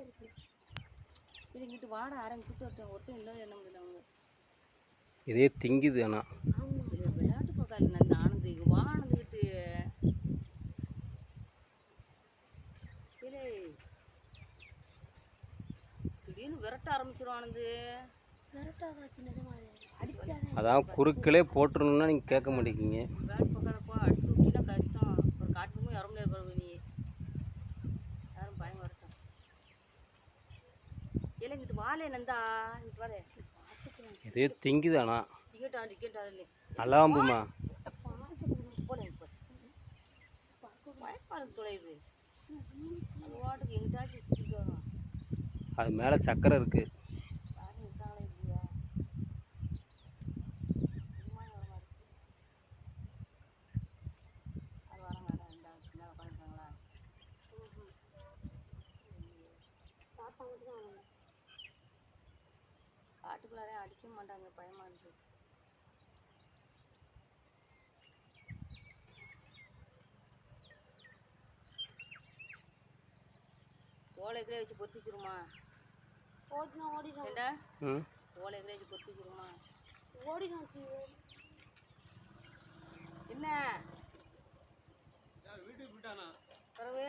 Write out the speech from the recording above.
இது இங்கிட்டு வாட ஆரம்பிச்சுட்டு ஒருத்தன் ஒருத்தன் இல்லை என்ன முடியல அவங்க இதே திங்குது ஆனால் விளையாட்டு பக்கம் இந்த ஆனந்து இங்க வா ஆனந்துக்கிட்டு இல்லை திடீர்னு விரட்ட சின்னதாக அடிச்சாதான் அதான் குறுக்களே போட்டுருணுன்னா நீங்கள் கேட்க மாட்டேங்கிங்க இல்லை இங்கிட்டு வாழை நந்தா. இதே திங்குது ஆனால் டிக்கெட்டா டிக்கெட்டா இல்லை நல்லாம்புமா அது மேலே சக்கரை இருக்குது யாரும் இருக்காங்களா காட்டுக்குள்ளாரே அடிக்க மாட்டாங்க பயமா இருக்கு. ஓலைக்கிலே வச்சு பொத்தி வச்சிருமா? ஓடினா ஓடிடும். ஏண்டா? ம். ஓலைக்கிலே வச்சு பொத்தி வச்சிருமா? ஓடிடும் சி என்ன? பிறகு?